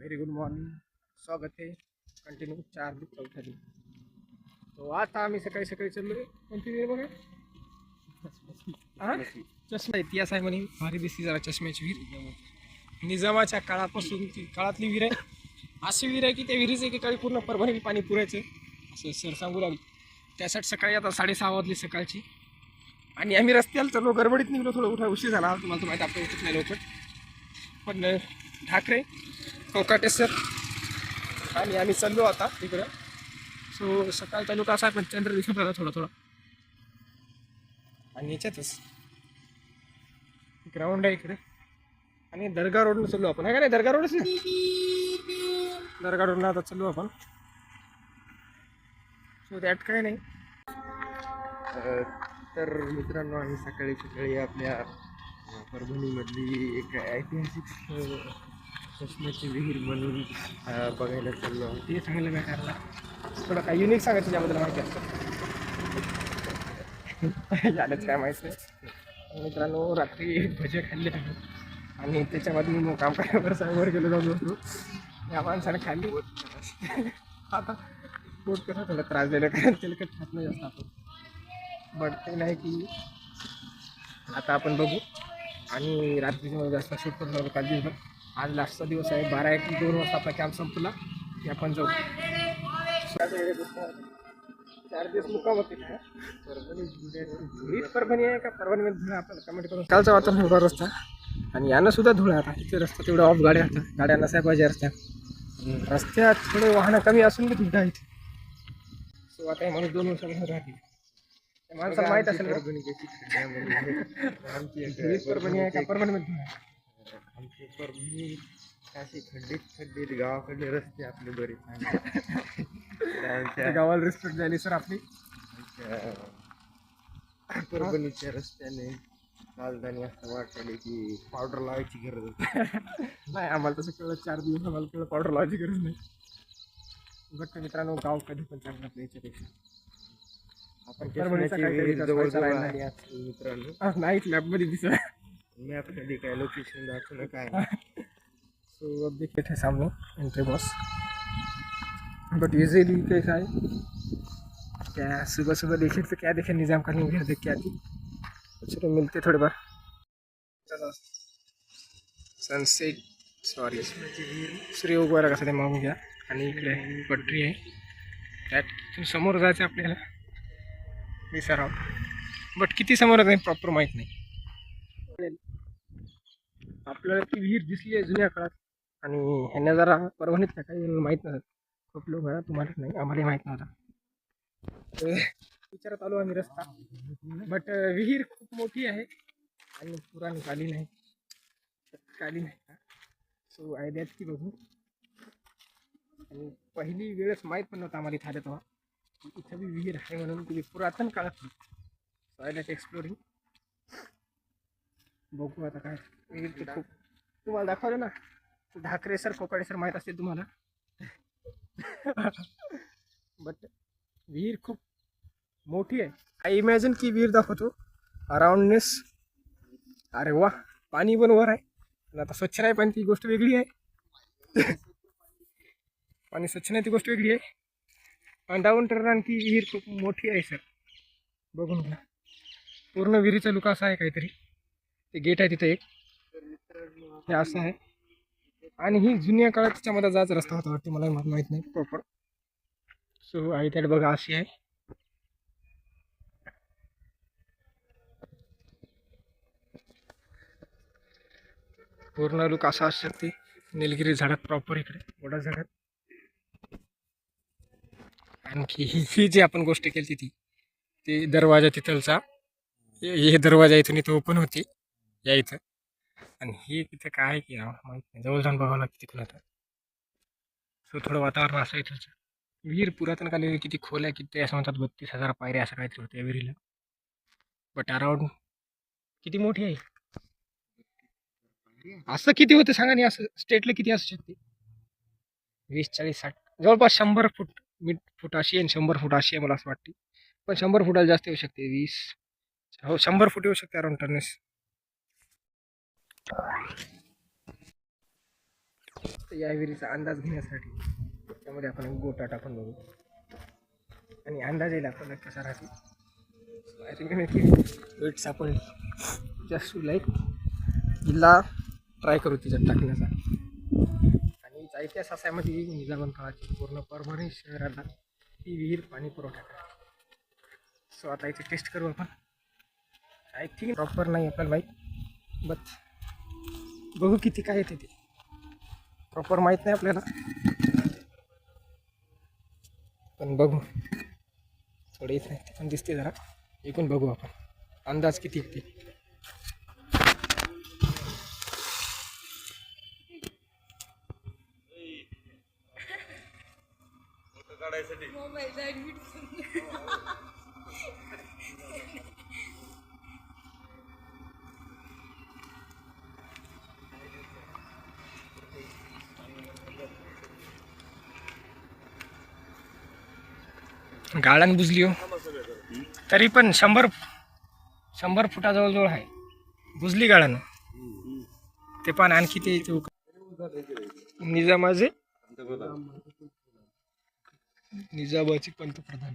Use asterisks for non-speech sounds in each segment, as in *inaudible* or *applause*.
Very good morning स्वागत आहे. Continue चार चौथ्या दिवस तो आता आम्ही सकाळी सकाळी चाललो कोणती विहीर बघा हा? चष्मा. इतिहास आहे. म्हणे भारी दिसती जरा चष्म्याची विहीर. निजामाच्या काळापासून ती काळातली विहीर आहे. अशी विहीर आहे की त्या विहिरीचं एकेकाळी पूर्ण परभणी पाणी पुरायचं. असं सर सांगू लागले. त्यासाठी सकाळी आता साडेसहा वाजली सकाळची. आणि आम्ही रस्त्याला चाललो. गडबडीत निघलो. थोडं उठा उशीर झाला. तुम्हाला तर माहिती आपलं उठत नाही लवकर. पण ठाकरे कोकाटे सर. आणि आम्ही चाललो आता तिकडं सो सकाळ चालू का असा पण चंद्र दिसत होता थोडा थोडा. आणि याच्यातच. ग्राउंड आहे इकडे. आणि दर्गा रोडनं चाललो आपण. आहे का नाही? दर्गा रोडच? दर्गा रोडनं आता चाललो आपण. सो दॅट काय नाही. तर मित्रांनो आम्ही सकाळी सकाळी आपल्या परभणीमधली एक ऐतिहासिक चष्म्याची विहीर म्हणून बघायला चाललो आहोत. ते सांगायला काय करायला थोडं काय युनिक सांगायचं त्याबद्दल माहिती असतं *laughs* झालंच काय माहिती नाही. मित्रांनो रात्री भजे खाल्ले आहेत आणि त्याच्यामध्ये मी मग काम करायला वर गेलो जाऊन होतो या माणसाने खाल्ली. आता पोट कसं थोडा त्रास दिला कारण तेलकट खात नाही जास्त आपण. बट ते नाही की आता आपण बघू. आणि रात्रीच्या जास्त शूट करून काल दिवसभर. आज लास्टचा दिवस आहे. बारा एक दोन वाजता आपला कॅम्प संपला. की आपण जाऊ. चार दिवस मुक्काम होते? हीच परभणी आहे का? धुळा आपल्याला कमेंट करून कालचं वातावरण एवढा रस्ता. आणि यानं सुद्धा धुळा आता. इथे रस्ता तेवढा ऑफ गाड्या असतात गाड्या नसाय पाहिजे रस्त्यात रस्त्यात थोडे वाहनं कमी असून बी धुळा इथे. सो आता हे माणूस दोन वर्षापासून राहतील. माणसाला माहीत असेल परभणी आहे. परभणी आहे का? परभणीमध्ये धुळा आहे? आमची परभणी असे खड्डेच खड्डेत गावाकडले रस्ते आपले बरे चांगले त्या आमच्या गावाला रिस्पेक्ट द्यायली सर आपली. आमच्या परभणीच्या रस्त्याने चालताना असं वाटलं की पावडर लावायची गरज होती. नाही आम्हाला तसं कळलं चार दिवस आम्हाला कळलं पावडर लावायची गरज नाही. बट मित्रांनो गाव कधी पण चांगलं आपल्या याच्यापेक्षा. आपण परभणीचा काहीतरी जवळ आज. मित्रांनो. नाहीच मॅपमध्ये दिसत मॅपमध्ये काय लोकेशन दाखवलं काय सो अब देखिए थे सामने एंट्री बॉस बट इजीली कैसा है क्या सुबह सुबह देखे तो क्या देखे निज़ाम का न्यू देख के आती. चलो मिलते थोड़ी बार चलो सनसेट सॉरी सूर्य उगवायला कसं ते मागून घ्या. आणि इकडे पटरी आहे. त्यात समोर जायचं आपल्याला. विसराव. बट किती समोर जाईल प्रॉपर माहीत नाही. आपल्याला ती विहीर दिसली आहे जुन्या काळात. आणि ह्यांना जरा परवानीत नाही काही माहीत नव्हतं. खूप लोक तुम्हाला नाही आम्हालाही माहीत नव्हता. विचारत आलो आम्ही रस्ता. बट विहीर खूप मोठी आहे आणि पुराणी कालीन आहे. कालीन आहे सो आयद्यात की बघू. आणि पहिली वेळच माहीत पण नव्हतं आम्हाला इथं आलं तेव्हा. इथं बी विहीर आहे म्हणून ती पुरातन काळात सो आयडियात एक्सप्लोरिंग बघू आता काय विहीर खूप. तुम्हाला दाखवलं ना ढाकरे सर कोकाडे सर माहीत असते तुम्हाला. बट विहीर खूप मोठी आहे. आय इमॅजिन की विहीर दाखवतो. अराउंडनेस अरे वा पाणी पण वर आहे. पण आता स्वच्छ नाही पण ती गोष्ट वेगळी आहे. पाणी स्वच्छ नाही ती गोष्ट वेगळी आहे. आणि डाऊन टर्न आणखी विहीर खूप मोठी आहे सर बघून घ्या. पूर्ण विहिरीचा लुक असा आहे काहीतरी. ते गेट आहे तिथं एक. हे असं आहे. आणि ही जुन्या काळात त्याच्यामध्ये जायचा रस्ता होता वाटते मला माहीत नाही. प्रॉपर. सो आई त्यात बघा अशी आहे. पूर्ण लुक असा असू शकते. निलगिरी झाडात प्रॉपर इकडे वडा झाडात. आणखी ही ही जी आपण गोष्ट केली ती ती दरवाजा तिथलचा. हे हे दरवाजा इथून इथं ओपन होती. या इथं. आणि हे तिथं काय आहे की राव नाही. जवळ जाऊन बघावं लागतं तिथून आता. सो थोडं वातावरण असं इथं विहीर पुरातन काली किती खोल आहे किती असं म्हणतात बत्तीस हजार पायऱ्या असं काहीतरी होतं या विहिरीला. बट अराउंड किती मोठी आहे? असं किती होतं सांगा नाही असं स्टेटला किती असू शकते? वीस चाळीस साठ जवळपास शंभर फूट मीट फूट अशी आहे आणि शंभर फूट अशी आहे मला असं वाटते. पण शंभर फुटाला जास्त येऊ शकते वीस. हो शंभर फूट येऊ शकते अराउंड टर्नेस या विहिरीचा अंदाज घेण्यासाठी त्यामध्ये आपण गोटा टाकून बघू. आणि अंदाज येईल आपल्याला कसा राहते. आय थिंक वेट सापडली जस्ट टू लाईक हिला ट्राय करू तिच्यात टाकण्याचा. आणि हिचा इतिहास असा आहे म्हणजे निजामन काळाची पूर्ण परभणी शहराला ही विहीर पाणी पुरवठा करा सो आता इथे टेस्ट करू आपण. आय थिंक प्रॉपर नाही आपल्याला माहीत बट बघू किती काय येते ते. प्रॉपर माहीत नाही आपल्याला. पण बघू. थोडं येत नाही ते पण दिसते जरा. एकूण बघू आपण. अंदाज किती येते गाळण बुजली हो. तरी पण शंभर शंभर फुटाजवळजवळ आहे. बुजली गाळण. ते पण आणखी ते इथे उक- निजामाचे निजामाचे पंतप्रधान.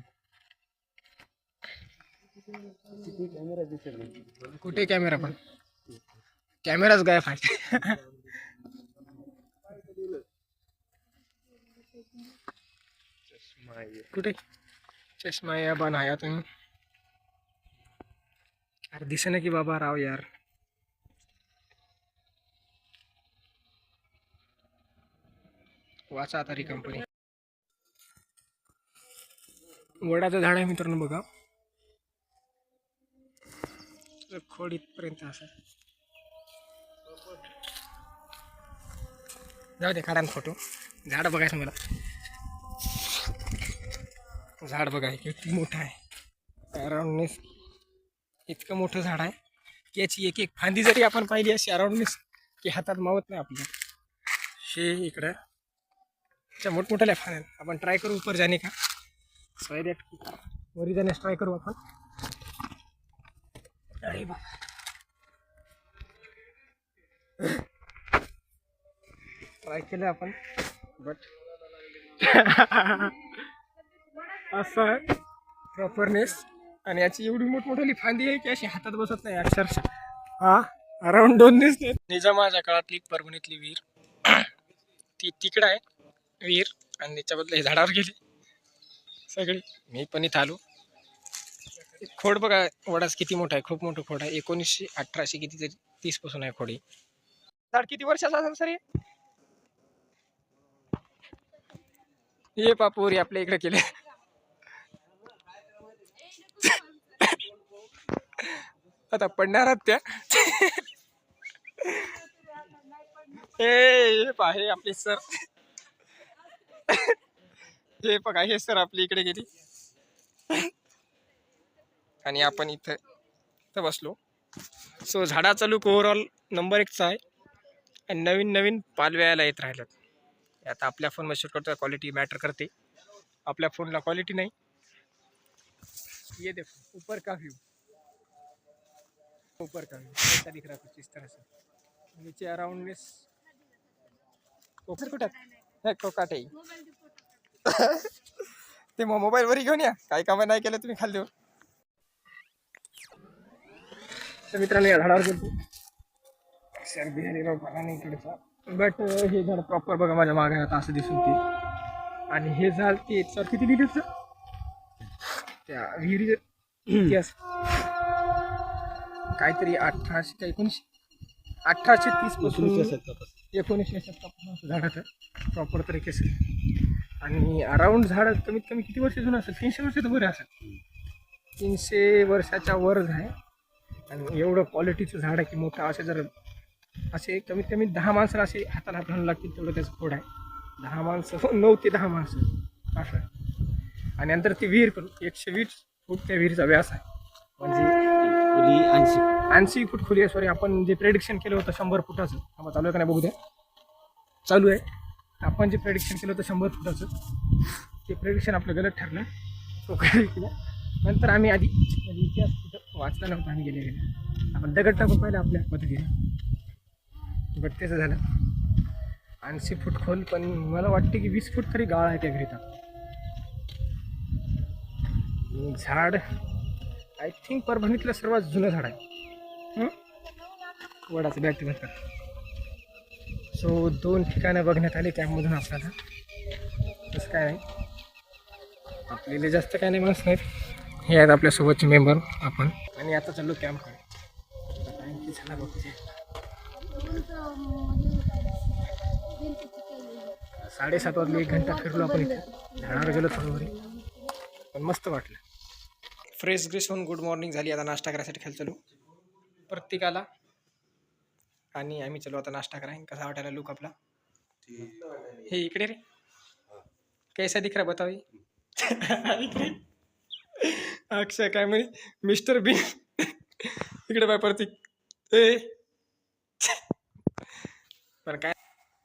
कुठे कॅमेरा पण? कॅमेराच गायब आहे. कुठे? चष्मा या बनाया तुम्ही अरे दिसे ना की बाबा राव यार। वाचा आता कंपनी वडाचं झाड आहे मित्रांनो बघा। खोडीतपर्यंत खोड इथपर्यंत असं। जाऊ दे काढा फोटो झाड बघायचं मला. झाड बघा किती मोठं आहे. अराउंडनेस इतकं मोठं झाड आहे की याची एक एक फांदी जरी आपण पाहिली अशी अराउंडनेस की हातात मावत नाही आपल्या हे इकडं त्या मोठमोठ्या फांद्या आपण ट्राय करू उपर जाणे का? सॉरी दॅट वरी जाण्यास ट्राय करू आपण. अरे बा. ट्राय केलं आपण बट *laughs* असं प्रॉपरनेस आणि याची एवढी मोठमोठी फांदी आहे की अशी हातात बसत नाही अक्षरशः. हा अराउंड दोन दिसते. निजामाच्या काळातली परभणीतली विहीर ती तिकडं आहे विहीर आणि त्याच्याबद्दल हे झाडावर गेली. सगळी. मी पण इथं आलो. खोड बघा वडाच किती मोठा आहे खूप मोठं खोड आहे. एकोणीसशे अठराशे किती तरी तीसपासून आहे खोडी. झाड किती वर्षाचा असेल सर हे? ये पापोरी आपल्या इकडे केले. आता पडणार आहात त्या. हे पहा हे आपले सर हे बघा हे सर आपली इकडे गेली. आणि आपण इथं इथं बसलो. सो झाडाचा लुक ओव्हरऑल नंबर एकचा आहे. आणि नवीन नवीन पालव्याला येत राहिल्यात. आता आपल्या फोनमध्ये शूट करतो क्वालिटी मॅटर करते. आपल्या फोनला क्वालिटी नाही. ये देखो ऊपर का व्यू ऊपर का ऐसा दिख रहा कुछ इस तरह से। नीचे अराउंड अराउंडनेस कोकट कुठं? नाही कोकाट आहे. ते मग मोबाईलवर घेऊन या. काही काम नाही केलं तुम्ही खाली तर मित्रांनो या झाडावर गेलो. सर बिहारीराव पाला नाही इकडचा. बट हे झाड प्रॉपर बघा माझ्या मागे आता असं दिसून ते आणि हे झाड ते सर किती लिहिलं त्या विहिरी *clears throat* इतिहास. काहीतरी अठराशे का एकोणीसशे अठराशे तीसपासून एकोणीसशे सत्तापासून. झाडाचं प्रॉपर तरीके से आणि अराऊंड झाड कमीत कमी किती वर्ष जुनं असेल? तीनशे वर्ष तर बरं असेल. तीनशे वर्षाच्या वरच आहे. आणि एवढं क्वालिटीचं झाड आहे की मोठं असे जर असे कमीत कमी दहा माणसाला असे हाताला हात घालून लागतील तेवढं त्याचं खोड आहे. दहा माणसं हो, नऊ ते दहा माणसं. असं. आहे. आणि नंतर ती विहीर पण एकशे वीस फूट त्या विहिरीचा व्यास आहे. म्हणजे ऐंशी फूट. खोली आहे सॉरी आपण जे प्रेडिक्शन केलं होतं शंभर फुटाचं आम्हाला चालू आहे का नाही बघू द्या. चालू आहे. आपण जे प्रेडिक्शन केलं होतं शंभर फुटाचं ते प्रेडिक्शन आपलं गलत ठरलं. तो काय केलं नंतर आम्ही आधी म्हणजे इतिहास कुठं वाचला नव्हता आम्ही गेले गेले आपण दगड टाकून पाहिलं आपल्या पद्धतीने. बट त्याचं झालं. ऐंशी फूट खोल पण मला वाटते की वीस फूट तरी गाळ आहे त्या घरीत झाड आय थिंक परभणीतलं सर्वात जुनं झाड आहे. वडाचं बॅटरी म्हणतात सो दोन ठिकाणं बघण्यात आली त्यामधून आपल्याला. तसं काय नाही. आपल्याला जास्त काय नाही माणूस नाहीत हे आहेत आपल्यासोबतचे मेंबर आपण. आणि आता चाललो कॅम्पकडे टाईम किती झाला बघते साडेसात वाजले एक घंटा फिरलो आपण इथे. झाडावर गेलो थोडं वरी. पण मस्त वाटलं. फ्रेश ग्रेस होऊन गुड मॉर्निंग झाली. आता नाश्ता करायसाठी खाली चलो. प्रत्येकाला? आणि आम्ही चलो आता नाश्ता कराय कसा वाटायला लुक आपला? हे इकडे रे. कैसा दिख रहा बताओ अक्षय काय म्हणे? Mister B. इकडे बाय प्रतीक ए. पण काय?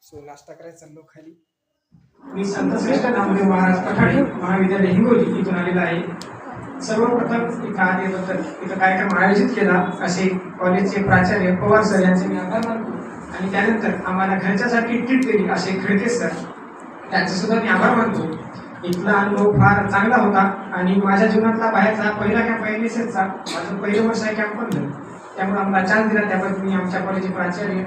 सो नाश्ता करायला चाललो खाली. मी नामदेव महाराज पठाडे महाविद्यालय हिंगोली इथून आलेला आहे. सर्वप्रथम कार्यबद्दल इथं कार्यक्रम आयोजित केला असे कॉलेजचे प्राचार्य पवार सर यांचे मी आभार मानतो. आणि त्यानंतर आम्हाला घरच्यासाठी ट्रीट केली असे खडके सर त्यांचे सुद्धा मी आभार मानतो. इथला अनुभव फार चांगला होता आणि माझ्या जीवनातला बाहेरचा पहिला कॅम्प एन एस एसचा माझं पहिलं वर्ष आहे कॅम्प बनलं त्यामुळे आम्हाला चान्स दिला. त्याबद्दल मी आमच्या कॉलेजचे प्राचार्य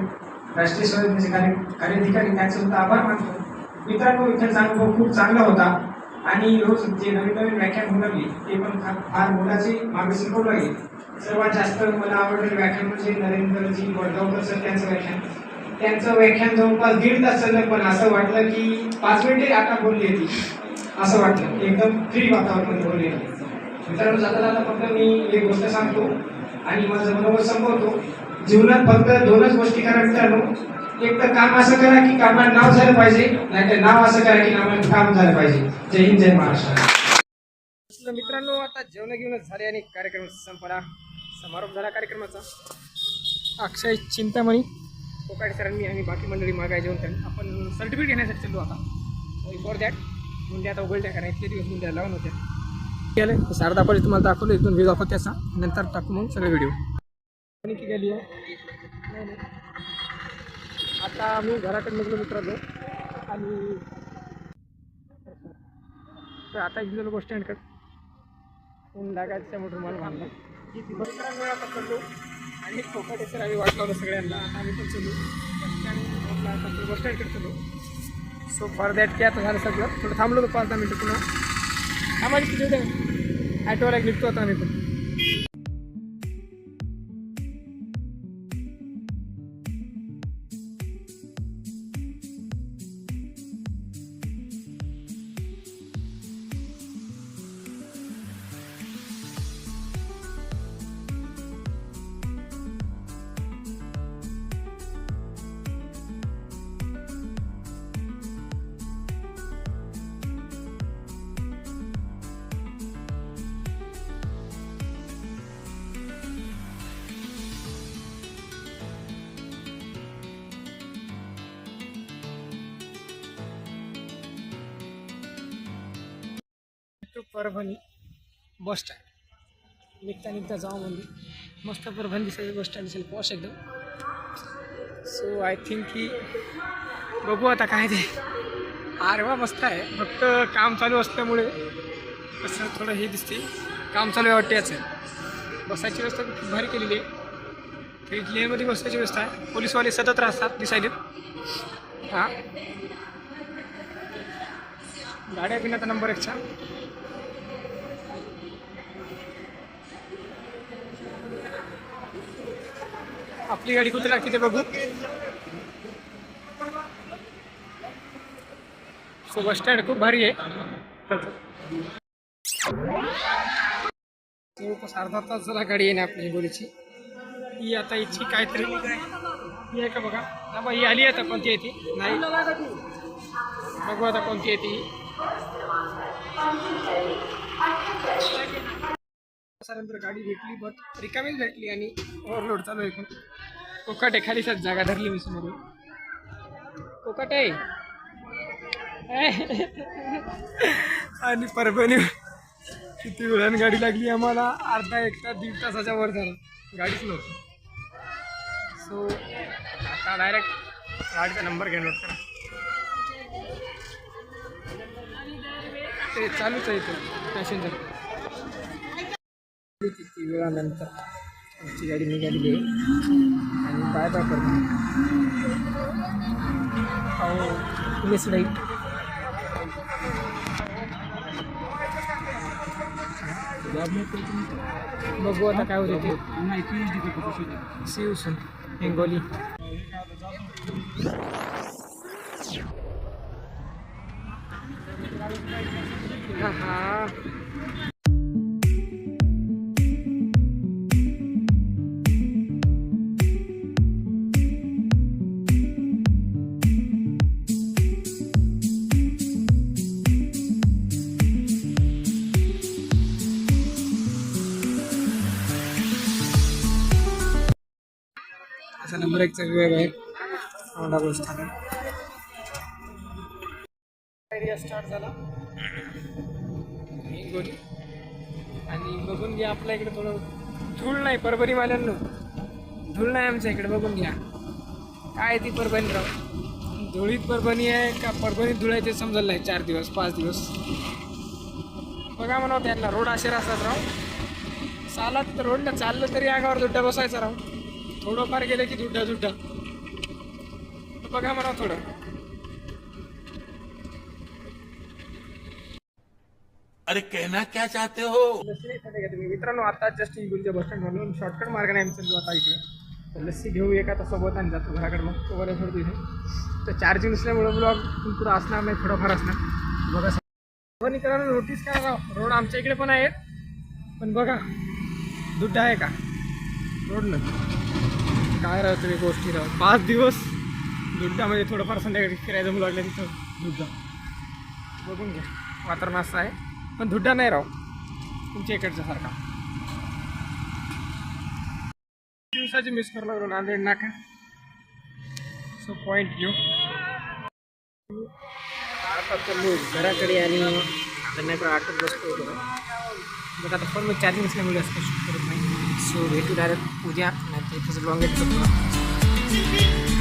राष्ट्रीय संयोजनेचे कार्य कार्याधिकारी त्यांचे सुद्धा आभार मानतो. मित्रांनो इथलचा अनुभव खूप चांगला होता. आणि रोज जे नवीन नवीन व्याख्यान होऊ लागली ते पण फार फार मोलाचे मागे करू लागले. सर्वात जास्त मला आवडलेलं व्याख्यान म्हणजे नरेंद्रजी वडगावकर सर त्यांचं व्याख्यान. त्यांचं व्याख्यान जवळपास दीड तास चाललं पण असं वाटलं की पाच मिनिटे आता बोलली होती असं वाटलं. एकदम फ्री वातावरण बोलली होती मित्रांनो जाता जाता फक्त मी एक गोष्ट सांगतो आणि माझं मनोबत संपवतो. जीवनात फक्त दोनच गोष्टी करा मित्रांनो. एक तर काम असं करा की कामाला नाव झालं पाहिजे नाहीतर नाव असं करा की नावाला काम झालं पाहिजे. जय हिंद जय महाराष्ट्र. मित्रांनो आता जेवण घेऊनच झाले आणि कार्यक्रम संपला. समारोप झाला कार्यक्रमाचा. अक्षय चिंतामणी कोकाडे सरांनी आणि बाकी मंडळी मागाय जेवण करेन आपण सर्टिफिकेट घेण्यासाठी चाललो आता. बिफोर दॅट मुंड्या आता उघडल्या कारण इतके दिवस मुंड्या लावून होत्या गेले. शारदा पडे तुम्हाला दाखवलं एक दोन व्हिडिओ दाखवत त्याचा नंतर टाकू मग सगळे व्हिडिओ गेली आहे नाही, नाही. आता मी घराकडे निघलो मित्रांनो. आणि तर आता गेलो बस स्टँडकडे ऊन लागायचं मोठं रुमाल बांधला बस स्टँडवर आता चाललो. आणि कोकटे सर आम्ही वाट लावलं सगळ्यांना. आता आम्ही पण चलो बस स्टँड आता बस स्टँडकडे चाललो. सो फॉर दॅट की आता झालं सगळं. थोडं थांबलो होतो पाच दहा मिनटं पुन्हा. थांबायची किती होते ॲटोवाला निघतो आता आम्ही पण. Parbhani bus stand. निघता निघता जाऊ म्हणजे मस्त परभणी दिसायचं बस स्टँड दिसेल पॉश एकदम. सो आय थिंक की बघू आता काय ते. आरवा मस्त आहे. फक्त काम चालू असल्यामुळे कसं थोडं हे दिसते. काम चालू आहे वाटते याचं. बसायची व्यवस्था खूप भारी केलेली आहे. थेट लेनमध्ये बसायची व्यवस्था आहे. पोलीसवाले सतत राहतात दिसायलेत हां. गाड्या पिण्याचा नंबर एकचा. आपली गाडी कुठे लागते ते बघू. सो बस स्टँड खूप भारी आहे. जवळपास अर्धा तास झाला गाडी येणे आपली हिंगोलीची ही आता हिची काहीतरी ही आहे का बघा. हा बा ही आली आता कोणती आहे ती? नाही. बघू आता कोणती आहे ती. त्यानंतर गाडी भेटली बट रिकामीच भेटली आणि ओव्हरलोड चालू आहे. पण कोकाटे खाली सात जागा धरली मी समोर कोकाटे! आणि परभणी किती वेळानं गाडी लागली आम्हाला? अर्धा एक तास दीड तासाच्या वर झाला. गाडीच नव्हती. सो आता डायरेक्ट गाडीचा नंबर घेणार करा. ते चालूच आहे ते पॅसेंजर किती वेळानंतर. आमची गाडी निघालेली आहे. आणि बाय बाय करतो अहो येस लाइट बघू आता काय होते ते. See you soon Hingoli. हा. असा नंबर एकचा विभाग आहे. औंढा बस स्थानक एरिया स्टार्ट झाला. गोरी. आणि बघून घ्या आपल्या इकडे थोडं धूळ नाही परभणीवाल्यांनो धूळ नाही आमच्या इकडे बघून घ्या. काय ती परभणी राव? धुळीत परभणी आहे का परभणीत धुळायचे समजलं नाही. चार दिवस पाच दिवस. बघा म्हणा त्यांना रोड असे असतात राव. चालत तर रोडला चाललं तरी आगावर दुड्डा बसायचा राव. थोडंफार गेलं की दुड्डा तर बघा म्हणा थोडं. अरे कहना क्या चाहते हो? लस्सी नाही तुम्ही? मित्रांनो आता जस्ट हिंगोलीच्या बस स्टँड म्हणून शॉर्टकट मार्गाने आम्ही चाललो आता इकडे. तर लस्सी घेऊ एका तासासोबत आणि जातो घराकडे मग. तो बरं सोडतो इथे तर चार्जिंग नसल्यामुळं ब्लॉग पुढं असणार नाही थोडंफार असणार. बघा परभणीकरांना नोटीस करा रोड आमच्या इकडे पण आहेत. पण बघा दुड्डा आहे का? रोडनं. काय राहतो तुम्ही गोष्टी राव पाच दिवस दुड्डामध्ये थोडंफार संध्याकाळी फिरायला जमू लागलं तिथं. दुड्डा बघून घ्या वातावरण असं आहे. पण धुड्डा नाही राव तुमच्या इकडच्या सारखा. दिवसाची मिस करू लागलो नांदेड नाका. सो पॉईंट घेऊ. आता चाललो घराकडे आणि संध्याकाळी आठच बसतो. बट आता फोन चार्जिंग असल्यामुळे शूट करत नाही. सो भेटू डायरेक्ट उद्या नाही तर इथंच लॉंग येतो